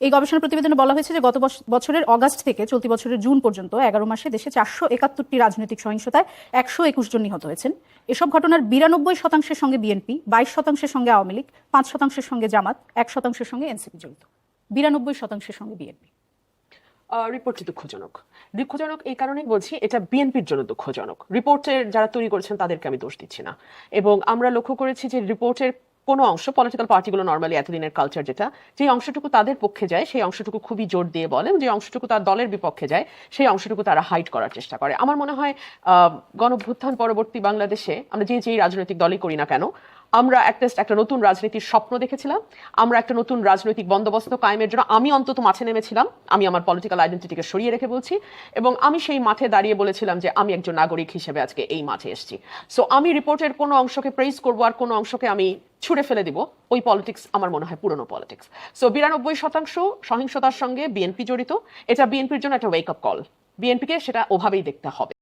এই গবেষণা প্রতিবেদনে বলা হয়েছে যে গত বছ- বছরের অগাস্ট থেকে চলতি বছরের জুন পর্যন্ত এগারো মাসে দেশে চারশো একাত্তরটি রাজনৈতিক সহিংসতায় একশো একুশ জন নিহত হয়েছেন। এসব ঘটনার বিরানব্বই শতাংশের সঙ্গে বিএনপি, বাইশ শতাংশের সঙ্গে আওয়ামী লীগ, পাঁচ শতাংশের সঙ্গে জামাত, এক শতাংশের সঙ্গে এনসিপি জড়িত। বিরানব্বই শতাংশের সঙ্গে বিএনপি। রিপোর্টটি দুঃখজনক। দুঃখজনক এই কারণেই বলছি, এটা বিএনপির জন্য দুঃখজনক। রিপোর্টের যারা তৈরি করেছেন, তাদেরকে আমি দোষ দিচ্ছি না। এবং আমরা লক্ষ্য করেছি যে রিপোর্টের কোনো অংশ পলিটিক্যাল পার্টিগুলো নর্মালি এতদিনের কালচার যেটা, যে অংশটুকু তাদের পক্ষে যায়, সেই অংশটুকু খুবই জোর দিয়ে বলে যে অংশটুকু তার দলের বিপক্ষে যায়, সেই অংশটুকু তারা হাইড করার চেষ্টা করে। আমার মনে হয় গণভ্যুত্থান পরবর্তী বাংলাদেশে, আমরা যে যেই রাজনৈতিক দলই করি না কেন, আমরা একটা একটা নতুন রাজনীতির স্বপ্ন দেখেছিলাম, আমরা একটা নতুন রাজনৈতিক বন্দোবস্ত কায়েমের জন্য আমি অন্তত মাঠে নেমেছিলাম, আমি আমার পলিটিক্যাল আইডেন্টিটিকে সরিয়ে রেখে বলছি, এবং আমি সেই মাঠে দাঁড়িয়ে বলেছিলাম যে আমি একজন নাগরিক হিসেবে আজকে এই মাঠে এসেছি। সো আমি রিপোর্টের কোনো অংশকে প্রেস করব আর কোনো অংশকে আমি ছুড়ে ফেলে দিব। ওই পলিটিক্স আমার মনে হয় পুরনো পলিটিক্স সো বিরানব্বই শতাংশ সহিংসতার সঙ্গে বিএনপি জড়িত। এটা বিএনপির জন্য একটা ওয়েক আপ কল বিএনপিকে সেটা ওভাবেই দেখতে হবে।